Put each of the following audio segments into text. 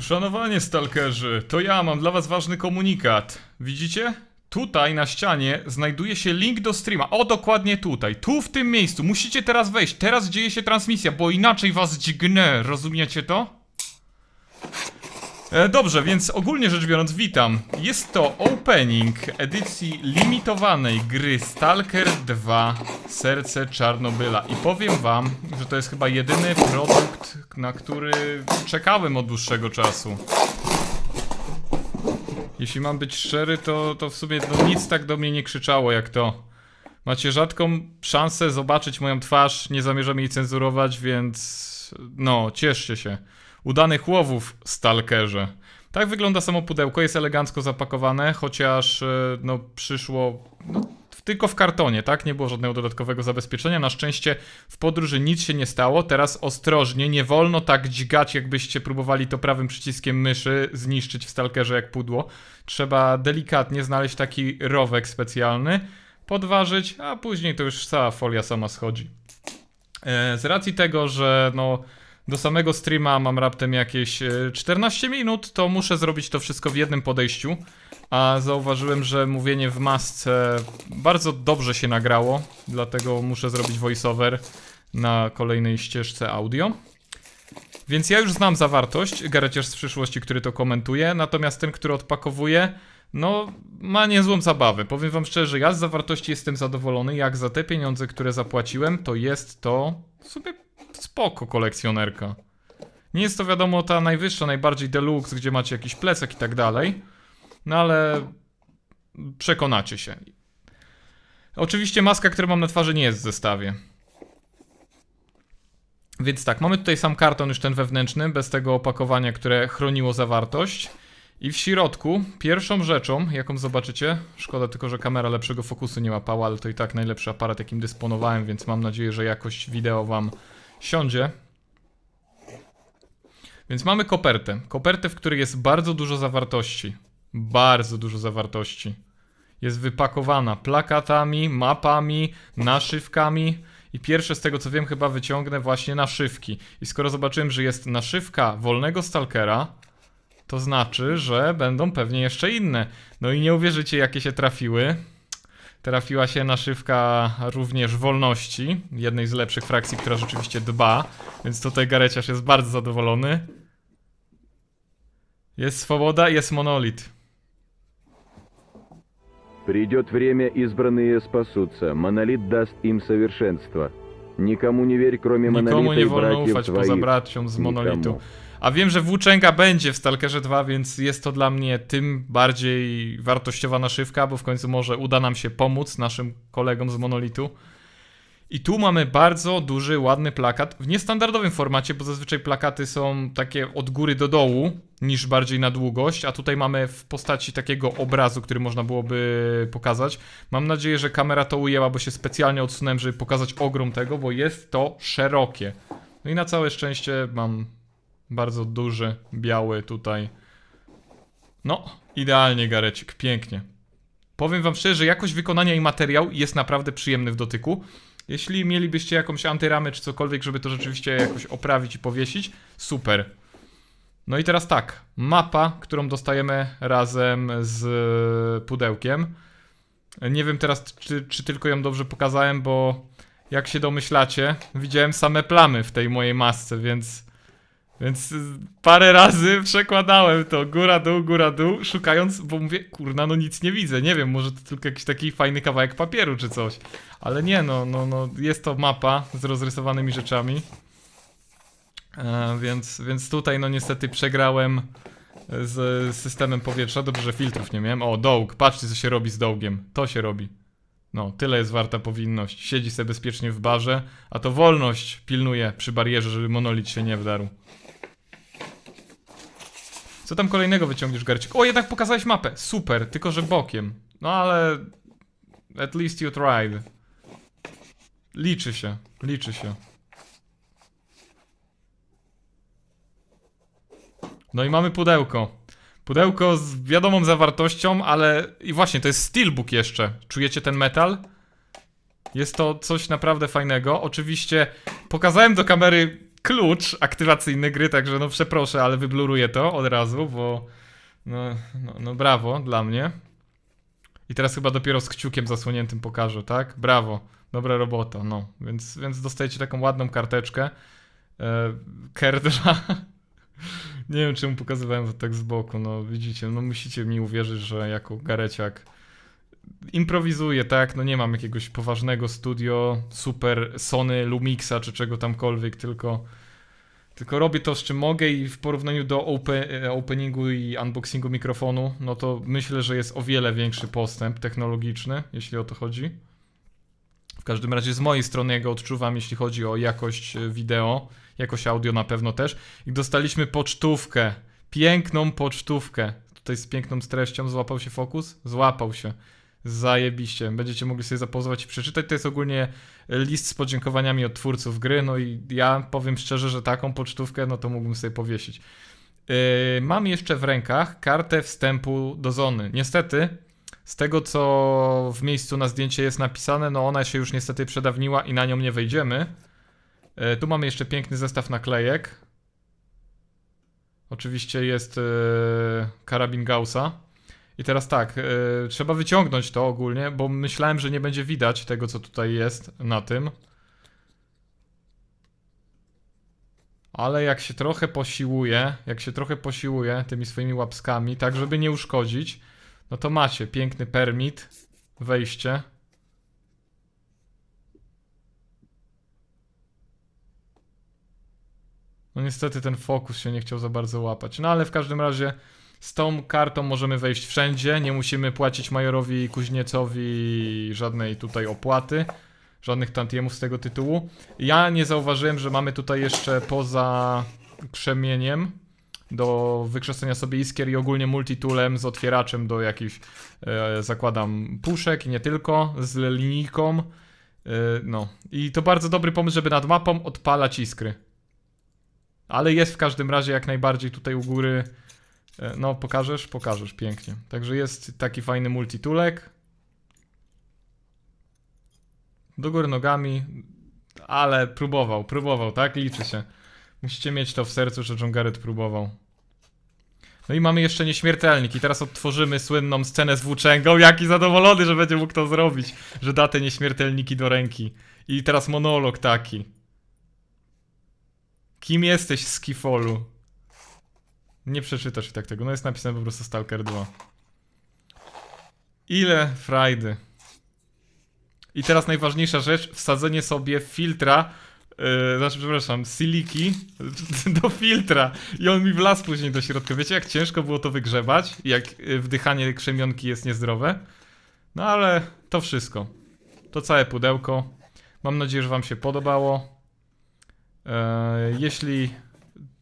Szanowanie stalkerzy, to ja mam dla was ważny komunikat. Widzicie? Tutaj na ścianie znajduje się link do streama. O, dokładnie tutaj. Tu w tym miejscu. Musicie teraz wejść. Teraz dzieje się transmisja, bo inaczej was dźgnę. Rozumiecie to? E, dobrze, więc ogólnie rzecz biorąc, witam. Jest to opening edycji limitowanej gry Stalker 2 Serce Czarnobyla. I powiem wam, że to jest chyba jedyny produkt, na który czekałem od dłuższego czasu. Jeśli mam być szczery, to, to w sumie no, nic tak do mnie nie krzyczało jak to. Macie rzadką szansę zobaczyć moją twarz, nie zamierzam jej cenzurować, więc no, cieszcie się. Udanych łowów, stalkerze. Tak wygląda samo pudełko, jest elegancko zapakowane, chociaż e, no, przyszło no, tylko w kartonie, tak? Nie było żadnego dodatkowego zabezpieczenia. Na szczęście w podróży nic się nie stało. Teraz ostrożnie, nie wolno tak dźgać, jakbyście próbowali to prawym przyciskiem myszy zniszczyć w stalkerze jak pudło. Trzeba delikatnie znaleźć taki rowek specjalny, podważyć, a później to już cała folia sama schodzi. E, Z racji tego, że no do samego streama mam raptem jakieś e, 14 minut, to muszę zrobić to wszystko w jednym podejściu. A zauważyłem, że mówienie w masce bardzo dobrze się nagrało, dlatego muszę zrobić voiceover na kolejnej ścieżce audio. Więc ja już znam zawartość, Gareciarz z przyszłości, który to komentuje, natomiast ten, który odpakowuje, no ma niezłą zabawę. Powiem wam szczerze, ja z zawartości jestem zadowolony, jak za te pieniądze, które zapłaciłem, to jest to w sumie spoko kolekcjonerka. Nie jest to wiadomo ta najwyższa, najbardziej deluxe, gdzie macie jakiś plecak i tak dalej, no ale przekonacie się. Oczywiście maska, którą mam na twarzy nie jest w zestawie. Więc tak, mamy tutaj sam karton już ten wewnętrzny, bez tego opakowania, które chroniło zawartość. I w środku, pierwszą rzeczą, jaką zobaczycie, szkoda tylko, że kamera lepszego fokusu nie łapała, ale to i tak najlepszy aparat, jakim dysponowałem, więc mam nadzieję, że jakość wideo wam siądzie. Więc mamy kopertę. Kopertę, w której jest bardzo dużo zawartości. Bardzo dużo zawartości. Jest wypakowana plakatami, mapami, naszywkami. I pierwsze z tego co wiem, chyba wyciągnę właśnie naszywki. I skoro zobaczyłem, że jest naszywka wolnego stalkera, to znaczy, że będą pewnie jeszcze inne. No i nie uwierzycie, jakie się trafiły Trafiła się naszywka również wolności, jednej z lepszych frakcji, która rzeczywiście dba, więc tutaj Gareciarz jest bardzo zadowolony. Jest swoboda, jest monolit. Придет время, избранные спасутся. Монолит даст им совершенство. Nikomu nie wierz, krom Nikomu nie wolno ufać poza bracią z monolitu. Nikomu. A wiem, że włóczęga będzie w Stalkerze 2, więc jest to dla mnie tym bardziej wartościowa naszywka, bo w końcu może uda nam się pomóc naszym kolegom z monolitu. I tu mamy bardzo duży, ładny plakat w niestandardowym formacie, bo zazwyczaj plakaty są takie od góry do dołu, niż bardziej na długość, a tutaj mamy w postaci takiego obrazu, który można byłoby pokazać. Mam nadzieję, że kamera to ujęła, bo się specjalnie odsunąłem, żeby pokazać ogrom tego, bo jest to szerokie. No i na całe szczęście mam bardzo duży, biały tutaj. No, idealnie Garecik, pięknie. Powiem wam szczerze, że jakość wykonania i materiał jest naprawdę przyjemny w dotyku. Jeśli mielibyście jakąś antyramę czy cokolwiek, żeby to rzeczywiście jakoś oprawić i powiesić, super. No i teraz tak, mapa, którą dostajemy razem z pudełkiem. Nie wiem teraz, czy, czy tylko ją dobrze pokazałem, bo jak się domyślacie, widziałem same plamy w tej mojej masce, więc więc y, parę razy przekładałem to góra, dół, góra, dół, szukając, bo mówię, kurna, no nic nie widzę, nie wiem, może to tylko jakiś taki fajny kawałek papieru czy coś. Ale nie, no, no, no, jest to mapa z rozrysowanymi rzeczami. E, więc, więc tutaj, no niestety przegrałem z systemem powietrza, dobrze, że filtrów nie miałem. O, dołg, patrzcie co się robi z dołgiem, to się robi. No, tyle jest warta powinność. Siedzi sobie bezpiecznie w barze, a to wolność pilnuje przy barierze, żeby monolit się nie wdarł. Co tam kolejnego wyciągniesz, Garcik? O, jednak pokazałeś mapę. Super, tylko że bokiem. No ale... At least you tried. Liczy się, liczy się. No i mamy pudełko. Pudełko z wiadomą zawartością, ale... I właśnie, to jest steelbook jeszcze. Czujecie ten metal? Jest to coś naprawdę fajnego. Oczywiście pokazałem do kamery klucz aktywacyjny gry, także no przeproszę, ale wybluruję to od razu, bo no, no, no brawo dla mnie. I teraz chyba dopiero z kciukiem zasłoniętym pokażę, tak? Brawo, dobra robota, no. Więc, więc dostajecie taką ładną karteczkę. E, Kerdra. Nie wiem, czemu pokazywałem to tak z boku, no widzicie, no musicie mi uwierzyć, że jako gareciak improwizuję, tak? No nie mam jakiegoś poważnego studio, super Sony Lumixa czy czego tamkolwiek, tylko tylko robię to, z czym mogę i w porównaniu do open, e, openingu i unboxingu mikrofonu, no to myślę, że jest o wiele większy postęp technologiczny, jeśli o to chodzi. W każdym razie z mojej strony ja go odczuwam, jeśli chodzi o jakość e, wideo, jakość audio na pewno też. I dostaliśmy pocztówkę, piękną pocztówkę. Tutaj z piękną treścią złapał się fokus? Złapał się. Zajebiście. Będziecie mogli sobie zapauzować i przeczytać. To jest ogólnie list z podziękowaniami od twórców gry. No i ja powiem szczerze, że taką pocztówkę, no to mógłbym sobie powiesić. Yy, mam jeszcze w rękach kartę wstępu do zony. Niestety, z tego co w miejscu na zdjęcie jest napisane, no ona się już niestety przedawniła i na nią nie wejdziemy. Yy, tu mamy jeszcze piękny zestaw naklejek. Oczywiście jest yy, karabin Gaussa. I teraz tak, yy, trzeba wyciągnąć to ogólnie, bo myślałem, że nie będzie widać tego, co tutaj jest na tym. Ale jak się trochę posiłuje, jak się trochę posiłuje tymi swoimi łapskami, tak żeby nie uszkodzić, no to macie piękny permit, wejście. No niestety ten fokus się nie chciał za bardzo łapać. No ale w każdym razie z tą kartą możemy wejść wszędzie, nie musimy płacić majorowi Kuźniecowi żadnej tutaj opłaty, żadnych tantiemów z tego tytułu. Ja nie zauważyłem, że mamy tutaj jeszcze poza krzemieniem do wykrzesania sobie iskier i ogólnie multitoolem z otwieraczem do jakichś, e, zakładam, puszek i nie tylko, z linijką. E, no i to bardzo dobry pomysł, żeby nad mapą odpalać iskry. Ale jest w każdym razie jak najbardziej tutaj u góry No, pokażesz? Pokażesz, pięknie. Także jest taki fajny multitulek. Do góry nogami, ale próbował, próbował, tak? Liczy się. Musicie mieć to w sercu, że John Garrett próbował. No i mamy jeszcze nieśmiertelnik i teraz odtworzymy słynną scenę z włóczęgą. Jaki zadowolony, że będzie mógł to zrobić, że da te nieśmiertelniki do ręki. I teraz monolog taki. Kim jesteś, Skifolu? Nie przeczytasz i tak tego. No jest napisane po prostu Stalker 2. Ile frajdy. I teraz najważniejsza rzecz, wsadzenie sobie filtra, yy, znaczy przepraszam, siliki do filtra i on mi wlazł później do środka. Wiecie jak ciężko było to wygrzebać, jak yy, wdychanie krzemionki jest niezdrowe? No ale to wszystko. To całe pudełko. Mam nadzieję, że wam się podobało. Yy, jeśli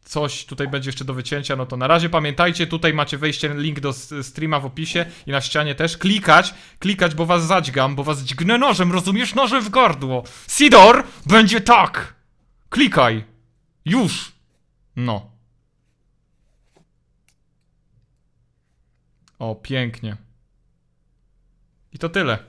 coś tutaj będzie jeszcze do wycięcia, no to na razie pamiętajcie, tutaj macie wejście, link do streama w opisie i na ścianie też. Klikać, klikać, bo was zadźgam, bo was dźgnę nożem, rozumiesz? Nożem w gardło. Sidor, będzie tak! Klikaj! Już! No. O, pięknie. I to tyle.